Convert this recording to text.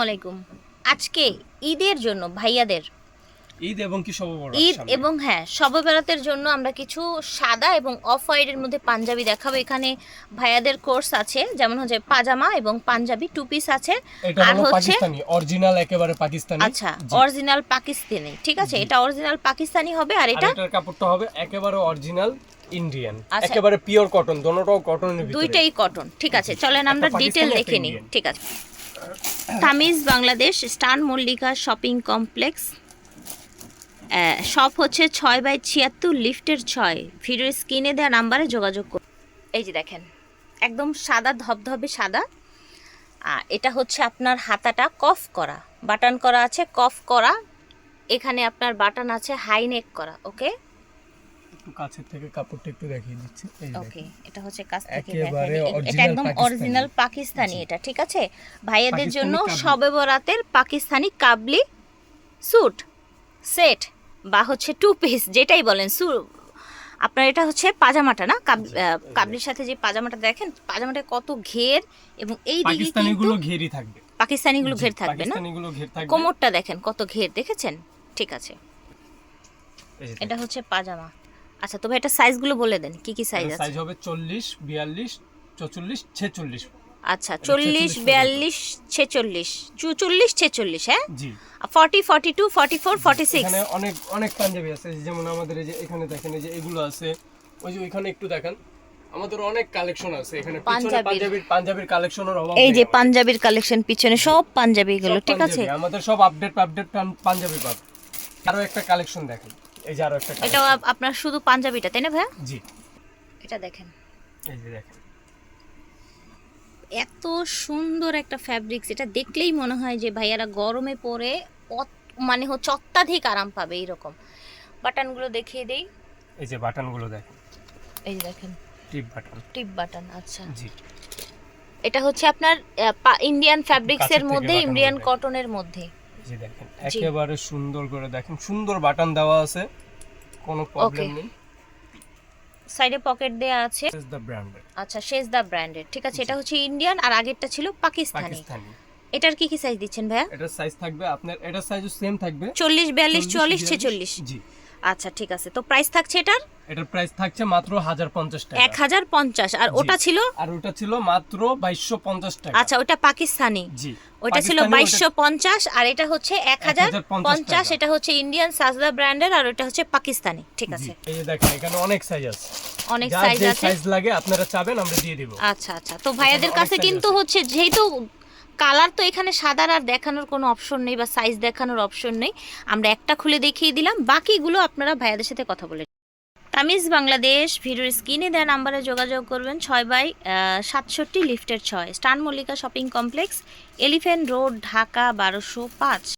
আলাইকুম। আজকে ঈদের জন্য ভাইয়াদের ঈদ এবং কি ঈদ এবং হ্যাঁ শবে জন্য আমরা কিছু সাদা এবং অফ হোয়াইটের মধ্যে পাঞ্জাবি দেখাবো। এখানে ভাইয়াদের কোর্স আছে যেমন হচ্ছে পাজামা এবং পাঞ্জাবি টু পিস আছে। আর হচ্ছে অরিজিনাল একেবারে পাকিস্তানি আচ্ছা অরিজিনাল পাকিস্তানি ঠিক আছে? এটা অরিজিনাল পাকিস্তানি হবে আর এটা এটার কাপড়টা হবে একেবারে অরিজিনাল ইন্ডিয়ান আচ্ছা। একেবারে পিওর কটন দোনোটাও দুইটাই কটন ঠিক আছে। চলেন আমরা ডিটেল দেখে নিই ঠিক আছে। তামিজ বাংলাদেশ, স্টান মল্লিকা শপিং কমপ্লেক্স। শপ হচ্ছে ছয় বাই ছিয়াত্তর, লিফটের ছয়। ভিডিও স্ক্রিনে দেওয়া নাম্বারে যোগাযোগ করুন। এই যে দেখেন, একদম সাদা, ধবধবে সাদা। এটা হচ্ছে আপনার হাতাটা কফ করা। বাটন করা আছে কফ করা। এখানে আপনার বাটন আছে হাই নেক করা, ওকে? একটু কাছের থেকে কাপড়টা একটু দেখিয়ে দিচ্ছি। এই ওকে। এটা হচ্ছে কাছ থেকে দেখেন। এটা একদম অরিজিনাল পাকিস্তানি। এটা ঠিক আছে? ভাইয়াদের জন্য। শবে বরাতের পাকিস্তানি কাবলি স্যুট সেট বা হচ্ছে টু পিস যেটাই বলেন সু আপনার এটা হচ্ছে পাজামাটা না? কাব- কাবলির সাথে যে পাজামাটা দেখেন পাজামাটা কত ঘের এবং এই দিকে পাকিস্তানি কিন্তু গুলো থাকবে। পাকিস্তানিগুলো ঘের থাকবে না? কোমরটা দেখেন কত ঘের দেখেছেন? ঠিক আছে। এটা হচ্ছে পাজামা। আচ্ছা তবে এটা সাইজগুলো বলে দেন কি কি সাইজ আছে? সাইজ হবে চল্লিশ বিয়াল্লিশ চৌচল্লিশ ছেচল্লিশ। আচ্ছা এটা চল্লিশ 46 বিয়াল্লিশ ছেচল্লিশ চুচল্লিশ ছেচল্লিশ হ্যাঁ? জি। Forty forty two forty four forty six এখানে অনেক অনেক পাঞ্জাবি আছে যেমন আমাদের এই যে এখানে দেখেন এই যে এগুলো আছে ওই যে ওইখানে একটু দেখেন আমাদের অনেক কালেকশন আছে এখানে পিছনে পাঞ্জাবির। পাঞ্জাবির কালেকশনের অভাব এই যে। পাঞ্জাবির কালেকশন পিছনে সব পাঞ্জাবি গুলো ঠিক আছে? আমাদের সব আপডেট আপডেট পাঞ্জাবি পাবে। আরও একটা কালেকশন দেখেন। এই যে আরও একটা এটাও আপনার শুধু পাঞ্জাবিটা তাই না ভাইয়া? জি। এটা দেখেন। এই যে দেখেন। এত সুন্দর একটা ফ্যাব্রিক্স এটা দেখলেই মনে হয় যে ভাইয়ারা গরমে পরে মানে হচ্ছে অত্যাধিক আরাম পাবে এইরকম। বাটনগুলো দেখিয়ে দেই। এই যে বাটনগুলো দেখেন। এই যে দেখেন। টিপ বাটন। টিপ বাটন আচ্ছা। জি। এটা হচ্ছে আপনার ইন্ডিয়ান ফ্যাব্রিক্সের মধ্যে ইন্ডিয়ান কটনের মধ্যে। যে দেখেন একেবারে সুন্দর করে দেখেন সুন্দর বাটন দেওয়া আছে কোনো প্রবলেম নেই। সাইডে পকেট দেয়া আছে। শেষ দা দ্য আচ্ছা শেষ দা ব্র্যান্ডেড ঠিক আছে এটা হচ্ছে ইন্ডিয়ান আর আগেরটা ছিল পাকিস্তানি। এটার কি কি সাইজ দিচ্ছেন ভাইয়া? এটার সাইজ থাকবে আপনার এটার সাইজও সেম থাকবে। চল্লিশ বিয়াল্লিশ চুয়াল্লিশ 42, ছেচল্লিশ। জি। আচ্ছা ঠিক আছে। তো প্রাইস থাকছে এটার? এটার প্রাইস থাকছে মাত্র হাজার পঞ্চাশ টাকা। এক হাজার পঞ্চাশ। আর ওটা ছিল? আর ওটা ছিল মাত্র বাইশশো পঞ্চাশ টাকা। আচ্ছা ওটা পাকিস্তানি। জি। ওইটা ছিল পাকিস্তানি বাইশশো পঞ্চাশ আর এটা হচ্ছে এক হাজার 1050 পঞ্চাশ এটা হচ্ছে ইন্ডিয়ান সাজদা ব্র্যান্ডের আর ওটা হচ্ছে পাকিস্তানি। ঠিক আছে। এই যে দেখেন এখানে অনেক সাইজ আছে। অনেক সাইজ আছে। সাইজ লাগে আপনারা চাবেন আমরা দিয়ে দিব। আচ্ছা আচ্ছা। তো ভাইয়াদের কাছে কিন্তু হচ্ছে যেহেতু কালার তো এখানে সাদার আর দেখানোর কোনো অপশন নেই বা সাইজ দেখানোর অপশন নেই। আমরা একটা খুলে দেখিয়ে দিলাম। বাকিগুলো আপনারা ভাইয়াদের সাথে কথা বলে তামিজ বাংলাদেশ, ভিডিওর স্ক্রিনে দেওয়া নাম্বারে যোগাযোগ করবেন। ছয় বাই সাতষট্টি লিফটের ছয়। স্টান Mallika shopping complex elephant road, Dhaka বারোশো পাঁচ।